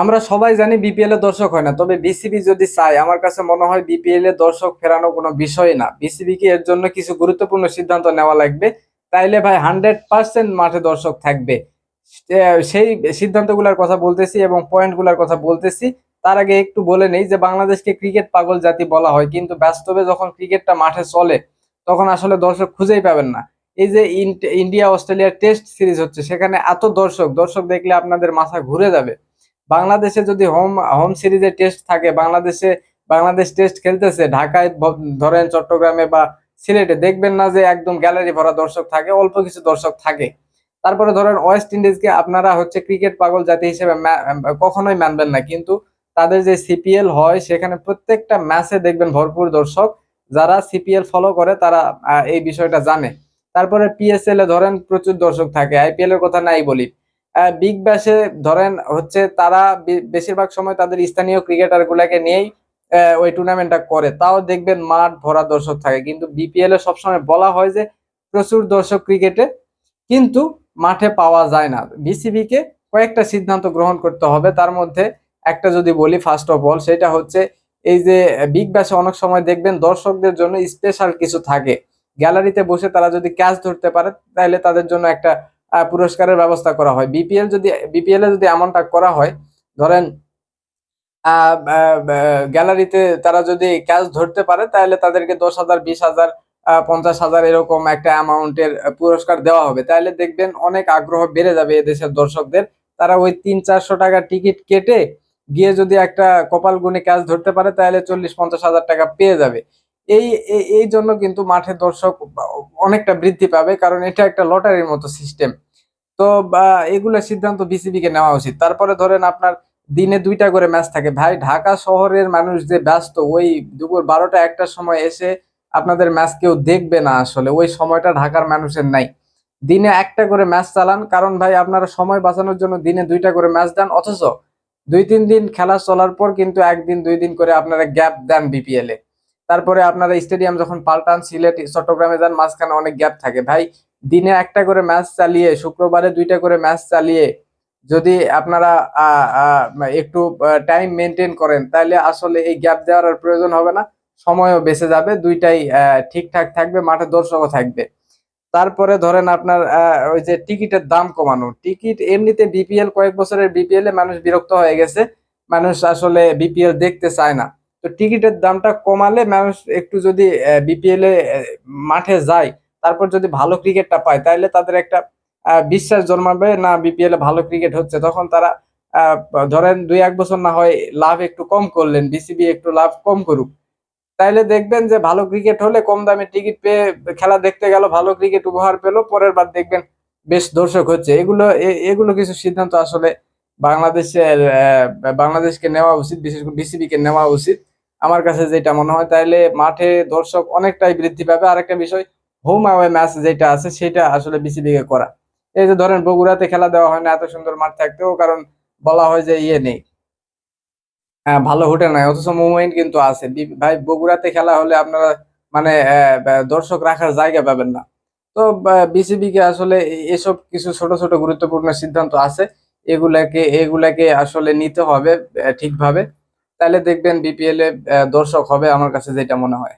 আমরা সবাই জানি বিপিএল এ দর্শক হয় না, তবে বিসিবি যদি চায়, আমার কাছে মনে হয় বিপিএল এ দর্শক ফেরানো কোনো বিষয় না। বিসিবি কে এর জন্য কিছু গুরুত্বপূর্ণ সিদ্ধান্ত নেওয়া লাগবে। তাইলে ভাই হান্ড্রেড পার্সেন্ট মাঠে দর্শক থাকবে। সেই সিদ্ধান্তগুলোর কথা বলতেছি এবং পয়েন্টগুলোর কথা বলতেছি। তার আগে একটু বলে নেই যে, বাংলাদেশকে ক্রিকেট পাগল জাতি বলা হয়, কিন্তু বাস্তবে যখন ক্রিকেটটা মাঠে চলে, তখন আসলে দর্শক খুঁজেই পাবেন না। এই যে ইন- ইন্ডিয়া অস্ট্রেলিয়ার টেস্ট সিরিজ হচ্ছে, সেখানে এত দর্শক দর্শক দেখলে আপনাদের মাথা ঘুরে যাবে। বাংলাদেশে যদি হোম হোম সিরিজে টেস্ট থাকে, বাংলাদেশে, বাংলাদেশ টেস্ট খেলতেছে, ঢাকায় ধরেন চট্টগ্রামে বা সিলেটে, দেখবেন না যে একদম গ্যালারি ভরা দর্শক থাকে, অল্প কিছু দর্শক থাকে। তারপরে ধরেন ওয়েস্ট ইন্ডিজকে আপনারা হচ্ছে ক্রিকেট পাগল জাতি হিসেবে কখনোই মানবেন না। কিন্তু তাদের যে সিপিএল হয়, সেখানে প্রত্যেকটা ম্যাচে দেখবেন ভরপুর দর্শক, যারা সিপিএল ফলো করে, তারা এই বিষয়টা জানে। তারপরে পিএসএল এ ধরেন প্রচুর দর্শক থাকে আইপিএল এর কথা নাই বলি। বিগ ব্যাশে ধরেন হচ্ছে তারা বেশিরভাগ সময় তাদের স্থানীয় ক্রিকেটার গুলাকে নিয়েই ওই টুর্নামেন্টটা করে। তাও দেখবেন মাঠ ভরা দর্শক থাকে। কিন্তু বিপিএল এ সবসময় বলা হয় যে, প্রচুর দর্শক ক্রিকেটে কিন্তু মাঠে পাওয়া যায় না। বিসিবি কে কয়েকটা সিদ্ধান্ত গ্রহণ করতে হবে। তার মধ্যে একটা যদি বলি ফার্স্ট অফ অল সেটা হচ্ছে এই যে বিগ ব্যাশে অনেক সময় দেখবেন দর্শকদের জন্য স্পেশাল কিছু থাকে। গ্যালারিতে বসে তারা যদি ক্যাচ ধরতে পারে তাহলে তাদের জন্য একটা পুরস্কারের ব্যবস্থা করা হয়। বিপিএল যদি বিপিএল এ যদি এমনটা করা হয়, ধরেন গ্যালারিতে তারা যদি ক্যাচ ধরতে পারে, তাহলে তাদেরকে দশ হাজার, বিশ হাজার পঞ্চাশ হাজার এরকম একটা অ্যামাউন্টের পুরস্কার দেওয়া হবে। তাহলে দেখবেন অনেক আগ্রহ বেড়ে যাবে এদেশের দর্শকদের। তারা ওই তিন চারশো টাকা টিকিট কেটে গিয়ে যদি একটা কপাল গুনে ক্যাচ ধরতে পারে, তাহলে চল্লিশ, পঞ্চাশ হাজার টাকা পেয়ে যাবে। এই, এই- জন্য কিন্তু মাঠে দর্শক অনেকটা বৃদ্ধি পাবে, কারণ এটা একটা লটারির মতো সিস্টেম তো এগুলো সিদ্ধান্ত বিসিবি কে নেওয়া উচিত। তারপরে ধরেন আপনার দিনে দুইটা করে ম্যাচ থাকে। ভাই, ঢাকা শহরের মানুষ যে ব্যস্ত, ওই দুপুর বারোটা, একটার সময় এসে আপনাদের ম্যাচ কেউ দেখবে না আসলে। ওই সময়টা ঢাকার মানুষের নাই। দিনে একটা করে ম্যাচ চালান, কারণ ভাই, আপনারা সময় বাঁচানোর জন্য দিনে দুইটা করে ম্যাচ দেন, অথচ দুই, তিন দিন খেলা চলার পর কিন্তু একদিন, দুই দিন করে আপনারা গ্যাপ দেন বিপিএল এ। তারপরে আপনারা স্টেডিয়াম যখন পাল্টান, সিলেট, চট্টগ্রামে যান, মাঝখানে অনেক গ্যাপ থাকে। ভাই, দিনে একটা করে ম্যাচ চালিয়ে, শুক্রবারে দুইটা করে ম্যাচ চালিয়ে যদি আপনারা একটু টাইম মেনটেন করেন, তাহলে আসলে এই গ্যাপ দেওয়ার আর প্রয়োজন হবে না। সময়ও বেঁচে যাবে, দুইটাই ঠিকঠাক থাকবে, মাঠে দর্শকও থাকবে। তারপরে ধরেন আপনার ওই যে টিকিটের দাম কমানো। টিকিট এমনিতে বিপিএল কয়েক বছরের বিপিএল এ মানুষ বিরক্ত হয়ে গেছে। মানুষ আসলে বিপিএল দেখতে চায় না। তো টিকিটের দামটা কমালে মানুষ একটু যদি বিপিএল এ মাঠে যায়, তারপর যদি ভালো ক্রিকেটটা পায় তাহলে তাদের একটা বিশ্বাস জন্মাবে, না বিপিএল এ ভালো ক্রিকেট হচ্ছে। তখন তারা ধরেন দুই এক বছর না হয় লাভ একটু কম করলেন বিসিবি একটু লাভ কম করুক। তাইলে দেখবেন যে ভালো ক্রিকেট হলে কম দামে টিকিট পেয়ে খেলা দেখতে গেল, ভালো ক্রিকেট উপহার পেল, পরের বার দেখবেন বেশ দর্শক হচ্ছে। এগুলো এগুলো কিছু সিদ্ধান্ত আসলে বাংলাদেশের বাংলাদেশকে নেওয়া উচিত, বিশেষ করে বিসিবি কে নেওয়া উচিত। আমার কাছে যেটা মনে হয়, তাইলে মাঠে দর্শক অনেকটাই বৃদ্ধি পাবে। আরেকটা বিষয় হোম অ্যাওয়ে ম্যাচ যেটা আছে, সেটা আসলে বিসিবি কে করা। এই যে ধরেন, বগুড়াতে খেলা দেওয়া হয় না, এত সুন্দর মাঠ থাকতেও কারণ বলা হয় যে ইয়ে নেই। হ্যাঁ ভালো হোটেল নাই, অথচ মুভমেন্ট কিন্তু আছে। ভাই, বগুড়াতে খেলা হলে আপনারা মানে দর্শক রাখার জায়গা পাবেন না। তো বিসিবি কে আসলে এসব কিছু ছোট ছোট, গুরুত্বপূর্ণ সিদ্ধান্ত আছে। এগুলাকে এগুলাকে আসলে নিতে হবে ঠিকভাবে। তাহলে দেখবেন বিপিএল এ দর্শক হবে আমার কাছে যেটা মনে হয়।